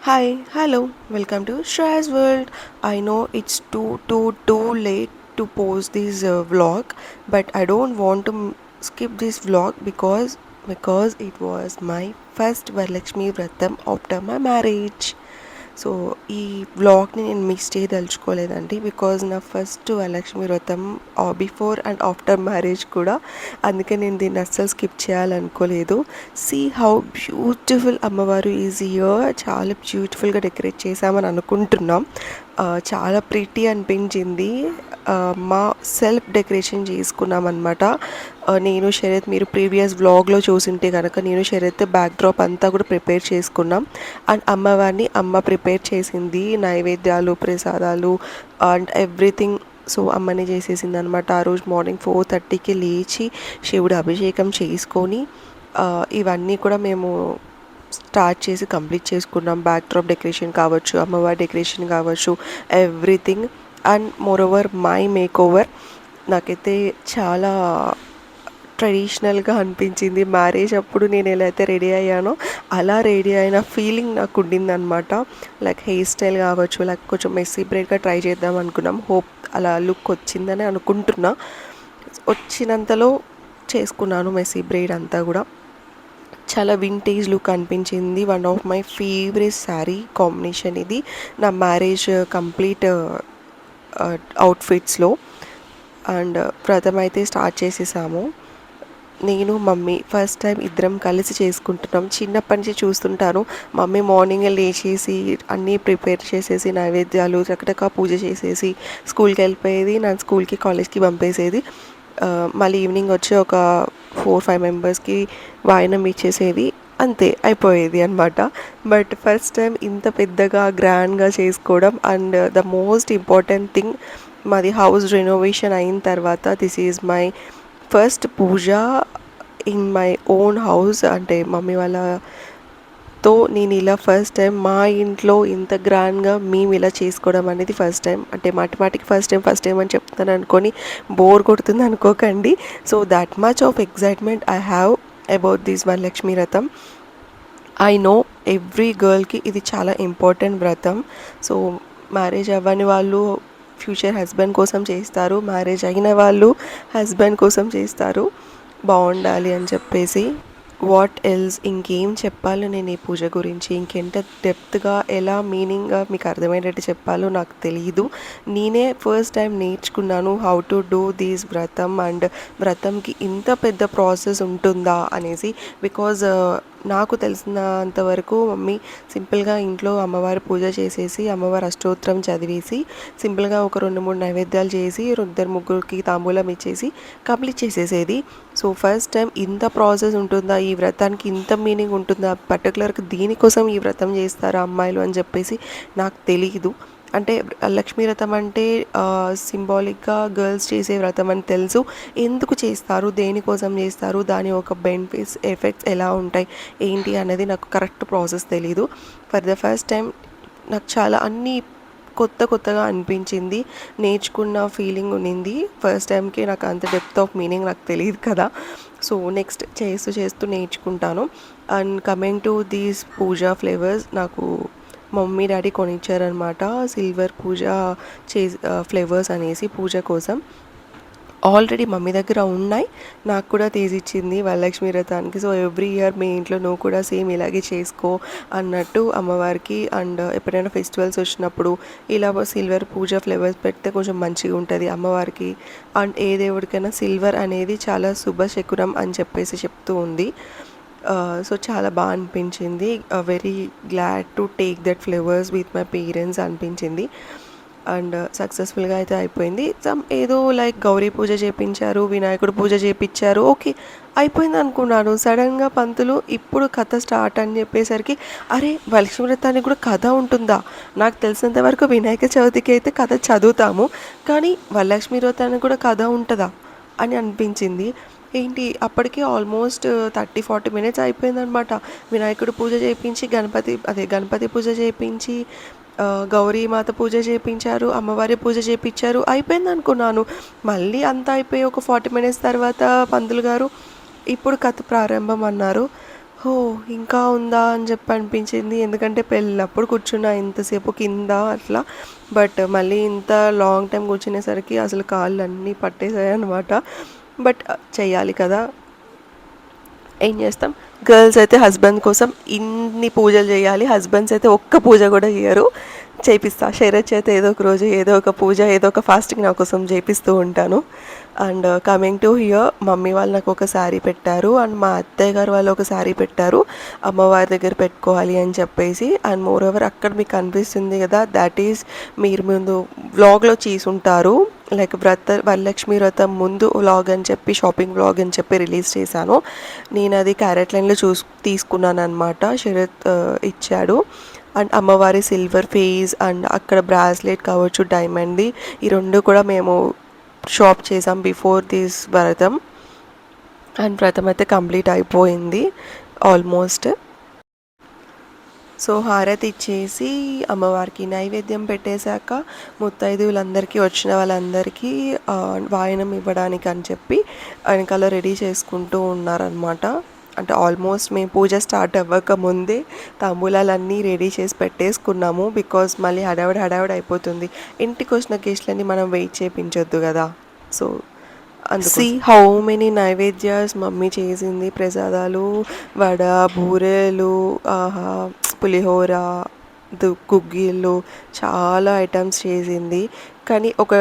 Hi, hello, welcome to Shreya's World. I know it's too too too late to post this uh, vlog, but I don't want to skip this vlog because because it was my first Varalakshmi Vratam after my marriage. So ఈ వ్లాగ్ని నేను miss చేయదలుచుకోలేదండి because నా first Varalakshmi వ్రతం before and after marriage కూడా. అందుకే నేను దీన్ని అస్సలు స్కిప్ చేయాలనుకోలేదు. సీ హౌ బ్యూటిఫుల్ అమ్మవారు ఈజ్ ఇయర్ చాలా బ్యూటిఫుల్గా డెకరేట్ చేశామని అనుకుంటున్నాం. చాలా ప్రిటీ అనిపించింది. మా సెల్ఫ్ డెకరేషన్ చేసుకున్నాం అనమాట నేను శరత్ మీరు ప్రీవియస్ వ్లాగ్లో చూసింటే కనుక నేను శరత్ బ్యాక్డ్రాప్ అంతా కూడా ప్రిపేర్ చేసుకున్నాం. అండ్ అమ్మవారిని అమ్మ ప్రిపేర్ చేసింది. నైవేద్యాలు ప్రసాదాలు అండ్ ఎవ్రీథింగ్ సో అమ్మనే చేసేసింది అనమాట ఆ రోజు మార్నింగ్ ఫోర్ థర్టీకి లేచి శివుడు అభిషేకం చేసుకొని ఇవన్నీ కూడా మేము స్టార్ట్ చేసి కంప్లీట్ చేసుకున్నాం. బ్యాక్ డ్రాప్ డెకరేషన్ కావచ్చు అమ్మవారి డెకరేషన్ కావచ్చు everything and moreover my makeover నాకైతే చాలా ట్రెడిషనల్గా అనిపించింది. మ్యారేజ్ అప్పుడు నేను ఎలా అయితే రెడీ అయ్యానో అలా రెడీ అయిన ఫీలింగ్ నాకు ఉండిందనమాట లైక్ హెయిర్ స్టైల్ కావచ్చు లైక్ కొంచెం మెస్సీ బ్రేడ్గా ట్రై చేద్దాం అనుకున్నాం. హోప్ అలా లుక్ వచ్చిందని అనుకుంటున్నా. వచ్చినంతలో చేసుకున్నాను మెస్సీ బ్రేడ్ అంతా కూడా. చాలా వింటేజ్ లుక్ అనిపించింది. One of my favourite sari combination ఇది. నా మ్యారేజ్ కంప్లీట్ అవుట్ఫిట్స్లో అండ్ వ్రతం అయితే స్టార్ట్ చేసేసాము. నేను మమ్మీ ఫస్ట్ టైం ఇద్దరం కలిసి చేసుకుంటున్నాం. చిన్నప్పటి నుంచి చూస్తుంటాను. మమ్మీ మార్నింగ్ లేచేసి అన్నీ ప్రిపేర్ చేసేసి నైవేద్యాలు చక్కటగా పూజ చేసేసి స్కూల్కి వెళ్ళిపోయేది. నన్ను స్కూల్కి కాలేజ్కి పంపేసేది. Uh, మళ్ళీ ఈవినింగ్ వచ్చి ఒక ఫోర్ ఫైవ్ మెంబర్స్కి వాయనం ఇచ్చేసేది. అంతే అయిపోయేది అనమాట బట్ ఫస్ట్ టైం ఇంత పెద్దగా గ్రాండ్గా చేసుకోవడం and the most important thing మాది హౌస్ రెనోవేషన్ అయిన తర్వాత this is my first puja in my own house. అంటే మమ్మీ వాళ్ళ సో నేను ఇలా ఫస్ట్ టైం మా ఇంట్లో ఇంత గ్రాండ్గా మేము ఇలా చేసుకోవడం అనేది ఫస్ట్ టైం అంటే మాటమాటికి ఫస్ట్ టైం ఫస్ట్ టైం అని చెప్తాను అనుకొని బోర్ కొడుతుంది అనుకోకండి. So that much of excitement I have about this Varalakshmi రథం ఐ నో ఎవ్రీ గర్ల్కి ఇది చాలా ఇంపార్టెంట్ వ్రతం. సో మ్యారేజ్ అవ్వని వాళ్ళు ఫ్యూచర్ హస్బెండ్ కోసం చేస్తారు. మ్యారేజ్ అయిన వాళ్ళు హస్బెండ్ కోసం చేస్తారు. బాగుండాలి అని చెప్పేసి వాట్ ఎల్స్ ఇంకేం చెప్పాలో నేను ఈ పూజ గురించి ఇంకెంత డెప్త్గా ఎలా మీనింగ్గా మీకు అర్థమయ్యేటట్టు చెప్పాలో నాకు తెలియదు నేనే ఫస్ట్ టైం నేర్చుకున్నాను హౌ టు డూ దీస్ వ్రతం అండ్ వ్రతంకి ఇంత పెద్ద ప్రాసెస్ ఉంటుందా అనేసి బికాజ్ నాకు తెలిసినంత వరకు మమ్మీ సింపుల్గా ఇంట్లో అమ్మవారి పూజ చేసేసి అమ్మవారి అష్టోత్తరం చదివేసి సింపుల్గా ఒక రెండు మూడు నైవేద్యాలు చేసి ఇద్దరు ముగ్గురికి తాంబూలం ఇచ్చేసి కంప్లీట్ చేసేసేది. సో ఫస్ట్ టైం ఇంత ప్రాసెస్ ఉంటుందా? ఈ వ్రతానికి ఇంత మీనింగ్ ఉంటుందా? పర్టికులర్గా దీనికోసం ఈ వ్రతం చేస్తారా అమ్మాయిలు అని చెప్పేసి నాకు తెలియదు అంటే లక్ష్మీ వ్రతం అంటే సింబాలిక్గా గర్ల్స్ చేసే వ్రతం అని తెలుసు. ఎందుకు చేస్తారు? దేనికోసం చేస్తారు? దాని ఒక బెనిఫిట్స్ ఎఫెక్ట్స్ ఎలా ఉంటాయి? ఏంటి అనేది నాకు కరెక్ట్ ప్రాసెస్ తెలీదు. ఫర్ ద ఫస్ట్ టైం నాకు చాలా అన్ని కొత్త కొత్తగా అనిపించింది. నేర్చుకున్న ఫీలింగ్ ఉన్నింది ఫస్ట్ టైంకి నాకు అంత డెప్త్ ఆఫ్ మీనింగ్ నాకు తెలియదు కదా. సో నెక్స్ట్ చేస్తూ చేస్తూ నేర్చుకుంటాను. And coming to these puja flavours నాకు మమ్మీ డాడీ కొనిచ్చారనమాట సిల్వర్ పూజ చే ఫ్లేవర్స్ అనేసి పూజ కోసం. ఆల్రెడీ మమ్మీ దగ్గర ఉన్నాయి. నాకు కూడా తీసిచ్చింది వరలక్ష్మి వ్రతానికి. సో ఎవ్రీ ఇయర్ మీ ఇంట్లో నువ్వు కూడా సేమ్ ఇలాగే చేసుకో అన్నట్టు అమ్మవారికి అండ్ ఎప్పుడైనా ఫెస్టివల్స్ వచ్చినప్పుడు ఇలా సిల్వర్ పూజ ఫ్లేవర్స్ పెడితే కొంచెం మంచిగా ఉంటుంది అమ్మవారికి. అండ్ ఏ దేవుడికైనా సిల్వర్ అనేది చాలా శుభశకునం అని చెప్పేసి చెప్తూ ఉంది. Uh, సో చాలా బాగా అనిపించింది. Very glad to take that flavours with my parents అనిపించింది. అండ్ సక్సెస్ఫుల్గా uh, అయితే అయిపోయింది. సమ్ ఏదో లైక్ గౌరీ పూజ చేపించారు వినాయకుడు పూజ చేపించారు ఓకే అయిపోయింది అనుకున్నాను. సడన్గా పంతులు ఇప్పుడు కథ స్టార్ట్ అని చెప్పేసరికి అరే వలక్ష్మి వ్రతానికి కూడా కథ ఉంటుందా? నాకు తెలిసినంత వరకు వినాయక చవితికి అయితే కథ చదువుతాము కానీ వరలక్ష్మి వ్రతానికి కూడా కథ ఉంటుందా? అని అనిపించింది. ఏంటి అప్పటికి ఆల్మోస్ట్ థర్టీ ఫార్టీ మినిట్స్ అయిపోయిందనమాట వినాయకుడు పూజ చేయించి గణపతి అదే గణపతి పూజ చేయించి గౌరీమాత పూజ చేయించారు అమ్మవారి పూజ చేయించారు అయిపోయింది అనుకున్నాను మళ్ళీ అంతా అయిపోయి ఒక ఫార్టీ మినిట్స్ తర్వాత పంతులు గారు ఇప్పుడు కథ ప్రారంభం అన్నారు. హో ఇంకా ఉందా అని చెప్పి అనిపించింది. ఎందుకంటే పెళ్ళప్పుడు కూర్చున్నా ఇంతసేపు కింద అట్లా. బట్ మళ్ళీ ఇంత లాంగ్ టైం కూర్చునేసరికి అసలు కాళ్ళు అన్నీ పట్టేసాయి అనమాట బట్ చెయ్యాలి కదా. ఏం చేస్తాం? గర్ల్స్ అయితే హస్బెండ్ కోసం ఇన్ని పూజలు చేయాలి. హస్బెండ్స్ అయితే ఒక్క పూజ కూడా చేయరు. చేపిస్తా. శరత్ చేత ఏదో ఒక రోజు ఏదో ఒక పూజ ఏదో ఒక ఫాస్టింగ్ నా కోసం చేపిస్తూ ఉంటాను. And coming to here mummy వాళ్ళు నాకు ఒక శారీ పెట్టారు. అండ్ మా అత్తయ్య గారు వాళ్ళు ఒక శారీ పెట్టారు. అమ్మవారి దగ్గర పెట్టుకోవాలి అని చెప్పేసి. అండ్ మోర్ ఓవర్ అక్కడ మీకు కనిపిస్తుంది కదా దాట్ ఈజ్ మీరు ముందు వ్లాగ్లో చేసుంటారు లైక్ వ్రత వరలక్ష్మి వ్రతం ముందు వ్లాగ్ అని చెప్పి షాపింగ్ వ్లాగ్ అని చెప్పి రిలీజ్ చేశాను. నేను అది క్యారెట్ లైన్లో చూసు తీసుకున్నాను అనమాట శరత్ uh, ఇచ్చాడు. అండ్ అమ్మవారి సిల్వర్ ఫేస్ అండ్ అక్కడ బ్రాస్లెట్ కావచ్చు డైమండ్ది ఈ రెండు కూడా మేము షాప్ చేసాం బిఫోర్ దిస్ వ్రతం. అండ్ వ్రతం అయితే కంప్లీట్ అయిపోయింది ఆల్మోస్ట్ సో హారతి ఇచ్చేసి అమ్మవారికి నైవేద్యం పెట్టేశాక ముత్తైదువులందరికీ వచ్చిన వాళ్ళందరికీ వాయనం ఇవ్వడానికి అని చెప్పి వెనకాల రెడీ చేసుకుంటూ ఉన్నారనమాట అంటే ఆల్మోస్ట్ మేము పూజ స్టార్ట్ అవ్వక ముందే తాంబూలాలన్నీ రెడీ చేసి పెట్టేసుకున్నాము బికాస్ మళ్ళీ హడావిడి హడావిడి అయిపోతుంది. ఇంటికి వచ్చిన గెస్ట్లని మనం వెయిట్ చేయించొద్దు కదా. So see how many నైవేద్యాస్ mummy చేసింది. ప్రసాదాలు వడ బూరెలు ఆహా పులిహోర గుగ్గిళ్ళు చాలా ఐటమ్స్ చేసింది. కానీ ఒక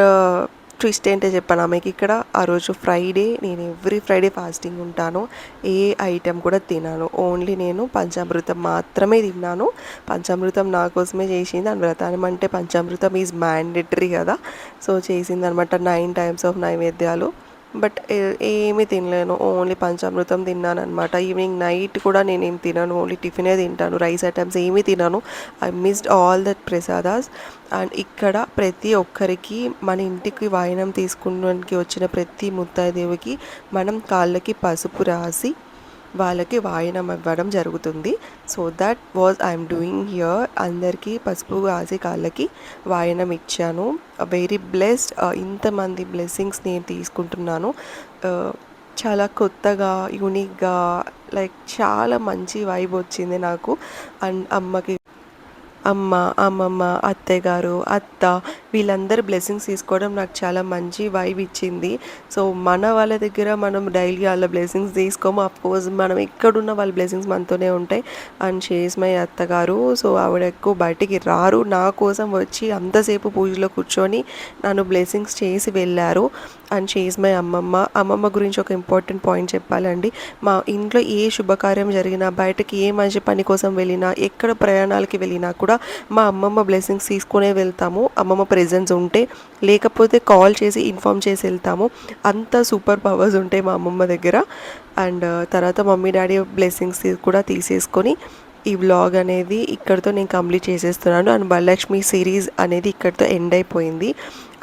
ట్విస్ట్ ఏంటో చెప్పాను? ఆమెకి ఇక్కడ ఆ రోజు ఫ్రైడే నేను ఎవ్రీ ఫ్రైడే ఫాస్టింగ్ ఉంటాను. ఏ ఐటెం కూడా తినాను. ఓన్లీ నేను పంచామృతం మాత్రమే తిన్నాను. పంచామృతం నా కోసమే చేసింది. అని వ్రతానం అంటే పంచామృతం ఈజ్ మ్యాండేటరీ కదా. సో చేసింది అనమాట నైన్ టైమ్స్ ఆఫ్ నైవేద్యాలు. బట్ ఏమీ తినలేను. ఓన్లీ పంచామృతం తిన్నాను అనమాట ఈవినింగ్ నైట్ కూడా నేనేం తినను. ఓన్లీ టిఫినే తింటాను. రైస్ ఐటమ్స్ ఏమీ తినను. I missed all that prasadas. And ఇక్కడ ప్రతి ఒక్కరికి మన ఇంటికి వాయనం తీసుకున్నానికి వచ్చిన ప్రతి ముత్తాయిదేవికి మనం కాళ్ళకి పసుపు రాసి వాళ్ళకి వాయనం ఇవ్వడం జరుగుతుంది. So that was I'm doing here అందరికీ పసుపు రాసి కాళ్ళకి వాయనం ఇచ్చాను. వెరీ బ్లెస్డ్ uh, ఇంతమంది బ్లెస్సింగ్స్ నేను తీసుకుంటున్నాను. Uh, చాలా కొత్తగా యూనిక్గా లైక్ చాలా మంచి వైబ్ వచ్చింది నాకు. అండ్ అమ్మకి అమ్మ అమ్మమ్మ అత్తయ్య గారు అత్త వీళ్ళందరూ బ్లెస్సింగ్స్ తీసుకోవడం నాకు చాలా మంచి వైబ్ ఇచ్చింది. సో మన వాళ్ళ దగ్గర మనం డైలీ వాళ్ళ బ్లెస్సింగ్స్ తీసుకోము. అఫ్కోర్స్ మనం ఎక్కడున్న వాళ్ళ బ్లెస్సింగ్స్ మనతోనే ఉంటాయి. అండ్ షేస్ మై అత్తగారు సో ఆవిడ ఎక్కువ బయటికి రారు. నా కోసం వచ్చి అంతసేపు పూజలో కూర్చొని నన్ను బ్లెస్సింగ్స్ చేసి వెళ్ళారు. అండ్ షేస్ మై అమ్మమ్మ అమ్మమ్మ గురించి ఒక ఇంపార్టెంట్ పాయింట్ చెప్పాలండి. మా ఇంట్లో ఏ శుభకార్యం జరిగినా బయటకి ఏ మంచి పని కోసం వెళ్ళినా ఎక్కడ ప్రయాణాలకి వెళ్ళినా కూడా మా అమ్మమ్మ బ్లెస్సింగ్స్ తీసుకునే వెళ్తాము. అమ్మమ్మ ప్రెజెన్స్ ఉంటే లేకపోతే కాల్ చేసి ఇన్ఫామ్ చేసి వెళ్తాము. అంత సూపర్ పవర్స్ ఉంటాయి మా అమ్మమ్మ దగ్గర. అండ్ uh, తర్వాత మమ్మీ డాడీ బ్లెస్సింగ్స్ కూడా తీసేసుకొని ఈ వ్లాగ్ అనేది ఇక్కడితో నేను కంప్లీట్ చేసేస్తున్నాను. అండ్ వరలక్ష్మి సిరీస్ అనేది ఇక్కడితో ఎండ్ అయిపోయింది.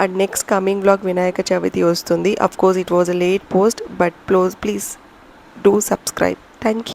And next coming vlog Vinayaka Chavithi వస్తుంది. Of course it was a late post but please please do subscribe thank you